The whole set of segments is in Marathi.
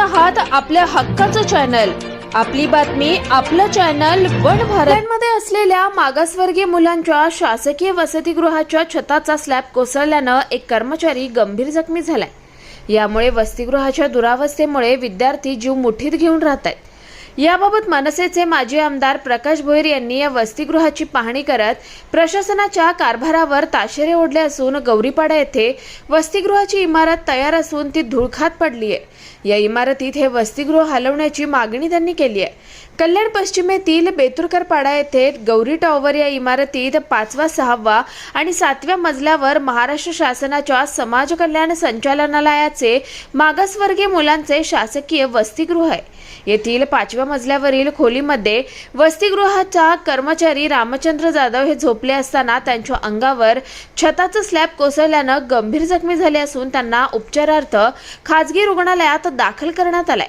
आहात आपल्या हक्काचं चॅनल आपली बातमी आपलं चॅनल वन भारतमध्ये असलेल्या मागासवर्गीय मुलांच्या शासकीय वसतिगृहाच्या छताचा स्लॅब कोसळल्यानं एक कर्मचारी गंभीर जखमी झालाय. यामुळे वसतिगृहाच्या दुरावस्थेमुळे विद्यार्थी जीव मुठीत घेऊन राहत आहेत याबाबत मनसेचे माजी आमदार प्रकाश भोईर यांनी या वसतिगृहाची पाहणी करत प्रशासनाच्या कारभारावर ताशेरे ओढले असून गौरीपाडा येथे वसतिगृहाची इमारत तयार असून ती धुळखात पडली आहे. या इमारतीत हे वसतिगृह हलवण्याची मागणी त्यांनी केली आहे. कल्याण पश्चिमेतील बेतुरकरपाडा येथे गौरी टॉवर या इमारतीत पाचवा सहावा आणि सातव्या मजल्यावर महाराष्ट्र शासनाच्या समाज कल्याण संचालनालयाचे मागासवर्गीय मुलांचे शासकीय वसतिगृह आहे. येथील पाचव्या मजल्यावरील खोलीमध्ये वसतिगृहाचा कर्मचारी रामचंद्र जाधव हे झोपले असताना त्यांच्या अंगावर छताचं स्लॅब कोसळल्यानं गंभीर जखमी झाले असून त्यांना उपचारार्थ खाजगी रुग्णालयात दाखल करण्यात आलाय.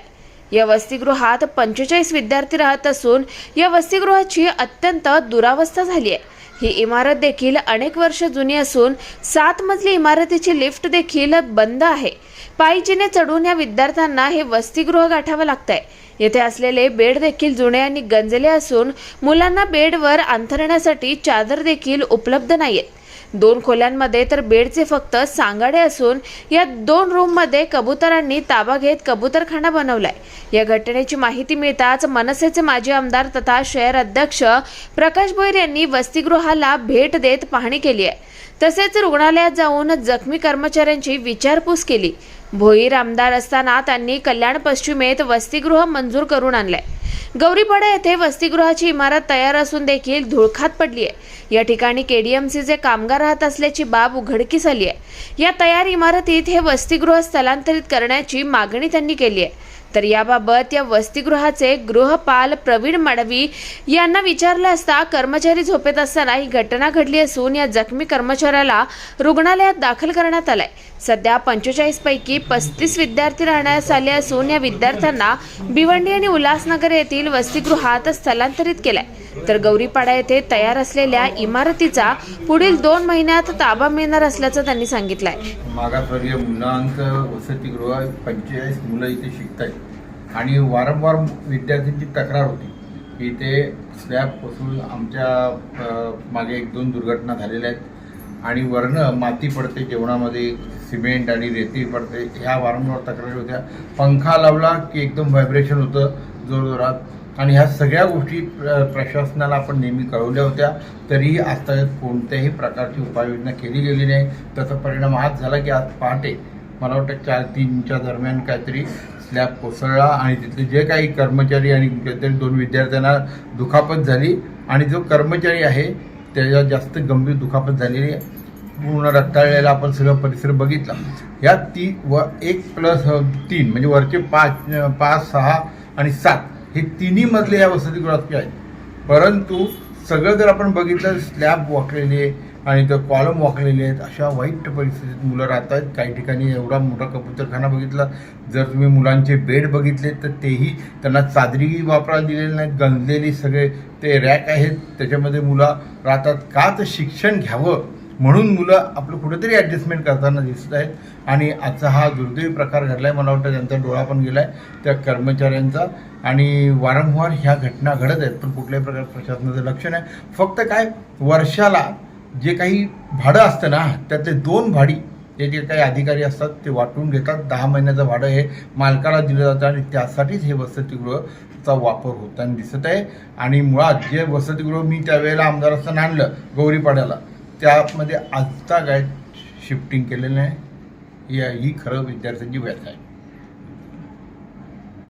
या वसतिगृहात पंचेचाळीस विद्यार्थी राहत असून या वसतिगृहाची अत्यंत दुरावस्था झाली आहे ही इमारत देखील अनेक वर्ष जुनी असून सात मजली इमारतीची लिफ्ट देखील बंद आहे. पायीचीने चढून या विद्यार्थ्यांना हे वसतिगृह गाठावं लागतंय. येथे असलेले बेड देखील जुने आणि गंजले असून मुलांना बेडवर अंथरण्यासाठी चादर देखील उपलब्ध नाहीयेत. दोन खोल्यांमध्ये तर बेडचे फक्त सांगाडे असून या दोन रूममध्ये कबुतरांनी ताबा घेत कबुतरखाना बनवलाय. या घटनेची माहिती मिळताच मनसेचे माजी आमदार तथा शहर अध्यक्ष प्रकाश भोईर यांनी वसतिगृहाला भेट देत पाहणी केली आहे. तसेच रुग्णालयात जाऊन जखमी कर्मचाऱ्यांची विचारपूस केली. भोईर आमदार असताना त्यांनी कल्याण पश्चिमेत वसतिगृह मंजूर करून आणलंय. गौरीपाडा येथे वसतिगृहाची इमारत तयार असून देखील धुळखात पडली आहे या ठिकाणी केडीएमसीचे कामगार राहत असल्याची बाब उघडकीस आली आहे या तयार इमारतीत हे वसतिगृह स्थलांतरित करण्याची मागणी त्यांनी केली आहे तर याबाबत या वसतिगृहाचे गृहपाल प्रवीण मडवी यांना विचारलं असता कर्मचारी झोपेत असताना ही घटना घडली असून या जखमी कर्मचाऱ्याला रुग्णालयात दाखल करण्यात आलाय. सध्या पंचेचाळीस पैकी पस्तीस विद्यार्थी राहण्यास आले असून या विद्यार्थ्यांना भिवंडी आणि उल्हासनगर येथील वसतिगृहात स्थलांतरित केलंय. तर गौरीपाडा येथे तयार असलेल्या इमारतीचा पुढील दोन महिन्यात ताबा मिळणार असल्याचं त्यांनी सांगितलंय. मागासवर्गीय मुलांचं वसतिगृह पंचेचाळीस मुलं इथे शिकत आणि वारंवार विद्यार्थ्यांची तक्रार होती की इथे स्लॅब कोसळून आमच्या मागे एक दोन दुर्घटना झालेल्या आहेत. आणि वरनं माती पडते जेवणामध्ये सिमेंट आणि रेती पडते ह्या वारंवार तक्रारी होत्या. पंखा लावला की एकदम व्हायब्रेशन होतं जोरजोरात. आणि ह्या सगळ्या गोष्टी प्रशासनाला आपण नेहमी कळवल्या होत्या. तरीही आजपर्यंत कोणत्याही प्रकारची उपाययोजना केली गेली नाही. त्याचा परिणाम हाच झाला की आज पहाटे मला वाटतं चार तीनच्या दरम्यान काहीतरी स्लॅब कोसळला आणि तिथले जे काही कर्मचारी आणि काहीतरी दोन विद्यार्थ्यांना दुखापत झाली आणि जो कर्मचारी आहे त्याला जास्त गंभीर दुखापत झालेली आहे. पूर्ण रक्ताळलेला आपण सगळं परिसर बघितला. या ती व एक प्लस तीन म्हणजे वरचे पाच पाच सहा आणि सात हे तिन्ही मजले या वसतिगृहात आहेत. परंतु सगळं जर आपण बघितलं स्लॅब वाकलेले आणि तर कॉलम वाकलेले आहेत. अशा वाईट परिस्थितीत मुलं राहत आहेत काही ठिकाणी एवढा मोठा कबूतरखाना बघितला. जर तुम्ही मुलांचे बेड बघितले तर तेही त्यांना चादरी वापरायला दिलेले नाहीत. गंजलेली सगळे ते रॅक आहेत. त्याच्यामध्ये मुलं राहतात. का तर शिक्षण घ्यावं म्हणून मुलं आपलं कुठेतरी ॲडजस्टमेंट करताना दिसत आहेत. आणि आजचा हा दुर्दैवी प्रकार घडला आहे मला वाटतं त्यांचा डोळा पण गेला आहे त्या कर्मचाऱ्यांचा. आणि वारंवार ह्या घटना घडत आहेत. पण कुठल्याही प्रकार प्रशासनाचं लक्ष नाही. फक्त काय? वर्षाला जे काही भाडं असतं ना त्यातले दोन भाडी ते जे काही अधिकारी असतात ते वाटून घेतात. दहा महिन्याचं भाडं हे मालकाला दिलं जातं आणि त्यासाठीच हे वसतिगृहचा वापर होताना दिसत आहे. आणि मुळात जे वसतिगृह मी त्यावेळेला आमदार असताना आणलं गौरीपाड्याला त्यामध्ये आजता काय शिफ्टिंग केलेलं नाही. या ही खरं विद्यार्थ्यांची व्यथा आहे.